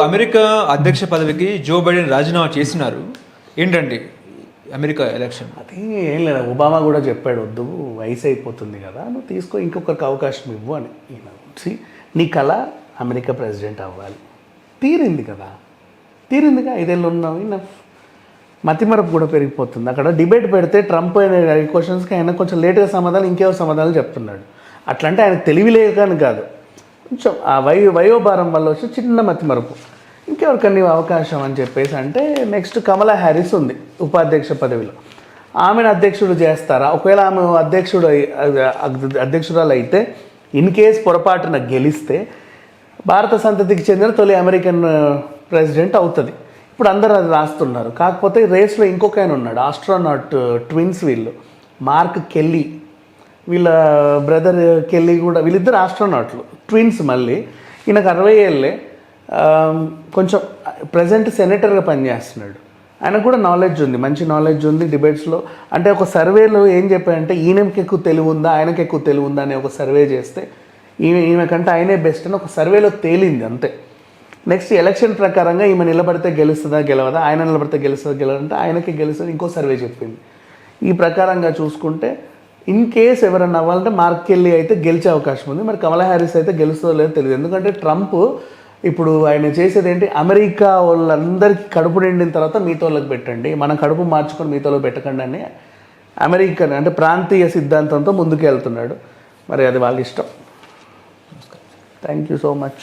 America అధ్యక్ష పదవికి Joe Biden రాజీనామా చేసినారు. ఏంటండి అమెరికా ఎలక్షన్? అది ఏం లేదు ఒబామా కూడా చెప్పాడు వద్దు వయసు అయిపోతుంది కదా నువ్వు తీసుకో ఇంకొకరికి అవకాశం ఇవ్వు అని. నీ కళ అమెరికా ప్రెసిడెంట్ అవ్వాలి. తీరింది కదా. తీరిందిగా ఐదేళ్ళు ఉన్నావు ఈయన మతిమరపు కూడా పెరిగిపోతుంది. అక్కడ డిబేట్ పెడితే ట్రంప్ అయిన క్వశ్చన్స్కి ఆయన కొంచెం లేట్గా సమాధానం ఇంకేవో సమాధానాలు చెప్తున్నాడు. అట్లంటే ఆయన తెలివి లేక కాదు. కొంచెం ఆ వయో వయోభారం వల్ల వచ్చి చిన్న మతిమరుపు ఇంకెవరికన్నీ అవకాశం అని చెప్పేసి అంటే నెక్స్ట్ కమలా హ్యారిస్ ఉంది ఉపాధ్యక్ష పదవిలో. ఆమెను అధ్యక్షుడు చేస్తారా? ఒకవేళ ఆమె అధ్యక్షుడు అధ్యక్షురాలు అయితే ఇన్ కేస్ పొరపాటున గెలిస్తే భారత సంతతికి చెందిన తొలి అమెరికన్ ప్రెసిడెంట్ అవుతుంది. ఇప్పుడు అందరూ అది రాస్తున్నారు. కాకపోతే రేస్లో ఇంకొక ఆయన ఉన్నాడు ఆస్ట్రోనాట్ ట్విన్స్ వీళ్ళు. Mark Kelly. వీళ్ళ బ్రదర్ కెల్లీ కూడా వీళ్ళిద్దరు ఆస్ట్రోనాట్లు ట్విన్స్ మళ్ళీ. ఈయనకు అరవై ఏళ్ళే. కొంచెం ప్రజెంట్ సెనేటర్గా పనిచేస్తున్నాడు. ఆయనకు కూడా నాలెడ్జ్ ఉంది మంచి నాలెడ్జ్ ఉంది డిబేట్స్లో అంటే ఒక సర్వేలో ఏం చెప్పారంటే ఈయనకి ఎక్కువ తెలివి ఉందా ఆయనకి ఎక్కువ తెలివి ఉందా అని ఒక సర్వే చేస్తే ఈమె ఈమె కంటే ఆయనే బెస్ట్ అని ఒక సర్వేలో తేలింది అంతే. నెక్స్ట్ ఎలక్షన్ ప్రకారంగా ఈమె నిలబడితే గెలుస్తుందా గెలవదా ఆయన నిలబడితే గెలుస్తుందా గెలవదంటే ఆయనకి గెలుస్తుంది ఇంకో సర్వే చెప్పింది. ఈ ప్రకారంగా చూసుకుంటే ఇన్ కేస్ ఎవరన్నా అవ్వాలంటే మార్క్ కెళ్ళి అయితే గెలిచే అవకాశం ఉంది. మరి కమలా హ్యారిస్ అయితే గెలుస్తుందో లేదో తెలియదు. ఎందుకంటే ట్రంప్ ఇప్పుడు ఆయన చేసేది ఏంటి? అమెరికా వాళ్ళందరికీ కడుపు నిండిన తర్వాత మీతో వాళ్ళకి పెట్టండి. మన కడుపు మార్చుకొని మీతో పెట్టకండి అని అమెరికన్ అంటే ప్రాంతీయ సిద్ధాంతంతో ముందుకు వెళ్తున్నాడు మరి అది వాళ్ళ ఇష్టం. Thank you so much